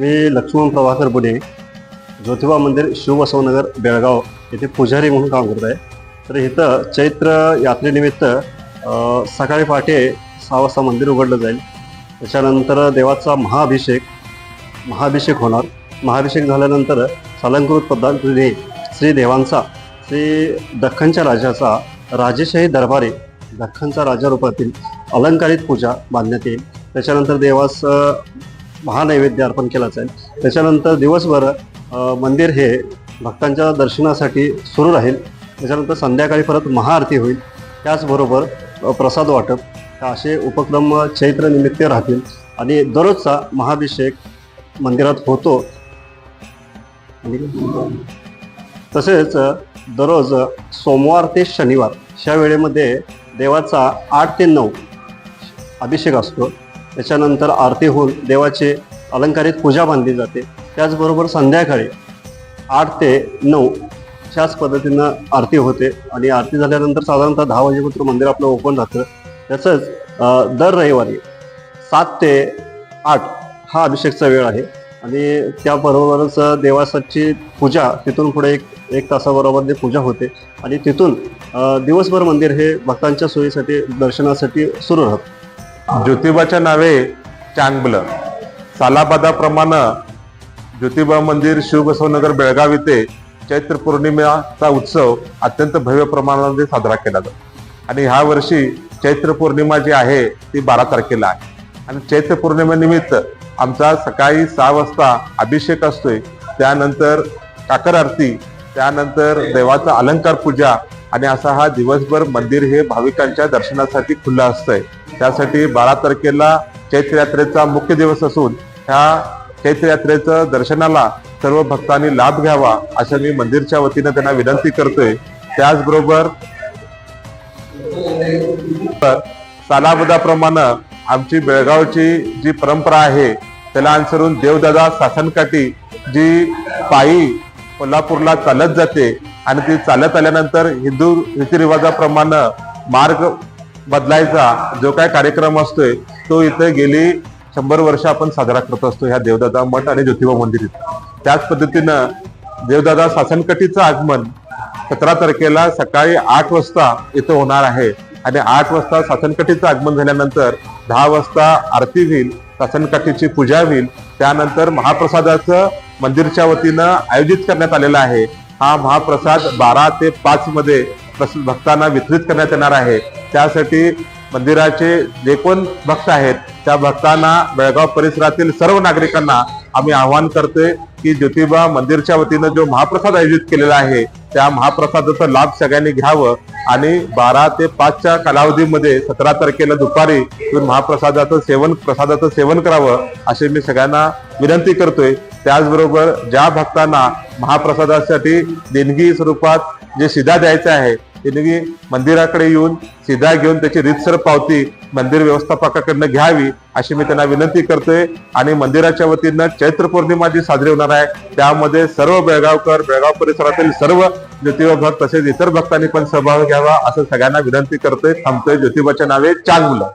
मी लक्ष्मण प्रभाकर बुडे ज्योतिबा मंदिर शिवबसवनगर बेळगाव येथे पुजारी म्हणून काम करत आहे. तर इथं चैत्र यात्रेनिमित्त सकाळी पहाटे सहा वाजता मंदिर उघडलं जाईल. त्याच्यानंतर देवाचा महाअभिषेक महाअभिषेक होणार. महाभिषेक झाल्यानंतर अलंकृत पद्धतीने श्री देवांचा श्री दख्खनच्या राजाचा राजेशाही दरबारी दख्खनचा राजा रूपातील अलंकारित पूजा बांधण्यात येईल. त्याच्यानंतर देवास महानैवेद्य अर्पण केला जाईल त्याच्यानंतर दिवसभर मंदिर हे भक्तांच्या दर्शनासाठी सुरू राहील. त्याच्यानंतर संध्याकाळी परत महाआरती होईल. त्याचबरोबर प्रसाद वाटप असे उपक्रम चैत्रनिमित्त राहतील आणि दररोजचा महाभिषेक मंदिरात होतो. तसेच दररोज सोमवार ते शनिवार ह्या वेळेमध्ये देवाचा आठ ते नऊ अभिषेक असतो. त्याच्यानंतर आरती होऊन देवाचे अलंकारित पूजा बांधली जाते. त्याचबरोबर संध्याकाळी आठ ते नऊ अशाच पद्धतीनं आरती होते आणि आरती झाल्यानंतर साधारणतः दहा वाजेपर्यंत मंदिर आपलं ओपन राहतं. तसंच दर रविवारी सात ते आठ हा अभिषेकचा वेळ आहे आणि त्याबरोबरच देवासाठी पूजा तिथून पुढे एक एक तासाबरोबर पूजा होते आणि तिथून दिवसभर मंदिर हे भक्तांच्या सोयीसाठी दर्शनासाठी सुरू राहतं. ज्योतिबाच्या नावे चांगलं. सालाबादाप्रमाणे ज्योतिबा मंदिर शिवबसवनगर बेळगाव येथे चैत्र पौर्णिमेचा उत्सव अत्यंत भव्य प्रमाणामध्ये साजरा केला जातो. आणि ह्या वर्षी चैत्र पौर्णिमा जी आहे ती बारा तारखेला आहे. आणि चैत्र पौर्णिमेनिमित्त आमचा सकाळी सहा वाजता अभिषेक असतोय. त्यानंतर काकर आरती त्यानंतर देवाचा अलंकार पूजा आणि असा हा दिवसभर मंदिर हे भाविकांच्या दर्शनासाठी खुलं असतंय. त्यासाठी बारा तारखेला चैत्र यात्रेचा मुख्य दिवस असून ह्या चैत्र यात्रेचं दर्शनाला सर्व भक्तांनी लाभ घ्यावा असं मी मंदिरच्या वतीनं त्यांना विनंती करतोय. त्याचबरोबर सालाबदाप्रमाणे आमची बेळगावची जी परंपरा आहे त्याला अनुसरून देवदादा सासनकाठी जी पायी कोल्हापूरला चालत जाते आणि ती चालत आल्यानंतर हिंदू रीतिरिवाजाप्रमाणे मार्ग बदलायचा जो काय कार्यक्रम असतोय तो इथे गेली शंभर वर्ष आपण साजरा करत असतो ह्या देवदादा मठ आणि ज्योतिबा मंदिर इथं. त्याच पद्धतीनं देवदादा सासनकटीचं आगमन सतरा तारखेला सकाळी आठ वाजता इथं होणार आहे. आणि आठ वाजता सासनकटीचं आगमन झाल्यानंतर दहा वाजता आरती होईल सासनकटीची पूजा होईल. त्यानंतर महाप्रसादाचं मंदिरच्या वतीनं आयोजित करण्यात आलेलं आहे. हा महाप्रसाद बारा ते पाच मध्ये प्रस- भक्तांना वितरित करण्यात येणार आहे. त्यासाठी मंदिराचे जे कोण भक्त आहेत त्या भक्तांना बेळगाव परिसरातील सर्व नागरिकांना आम्ही आवाहन करतोय की ज्योतिबा मंदिरच्या वतीनं जो महाप्रसाद आयोजित केलेला आहे त्या महाप्रसादाचा लाभ सगळ्यांनी घ्यावं आणि बारा ते पाचच्या कालावधीमध्ये सतरा तारखेला दुपारी महाप्रसादाचं सेवन प्रसादाचं सेवन करावं असे मी सगळ्यांना विनंती करतोय. त्याचबरोबर ज्या भक्तांना महाप्रसादासाठी देणगी स्वरूपात जे सिधा द्यायचं आहे देणगी मंदिराकडे येऊन सिधा घेऊन त्याची रीतसर पावती मंदिर व्यवस्थापकाकडनं घ्यावी अशी मी त्यांना विनंती करतोय. आणि मंदिराच्या वतीनं चैत्र पौर्णिमा जी साजरी होणार आहे त्यामध्ये सर्व बेळगावकर बेळगाव परिसरातील सर्व ज्योतिबा भक्त तसेच इतर भक्तांनी पण सहभाग घ्यावा असं सगळ्यांना विनंती करतोय. थांबतोय ज्योतिबाच्या नावे चांगलं.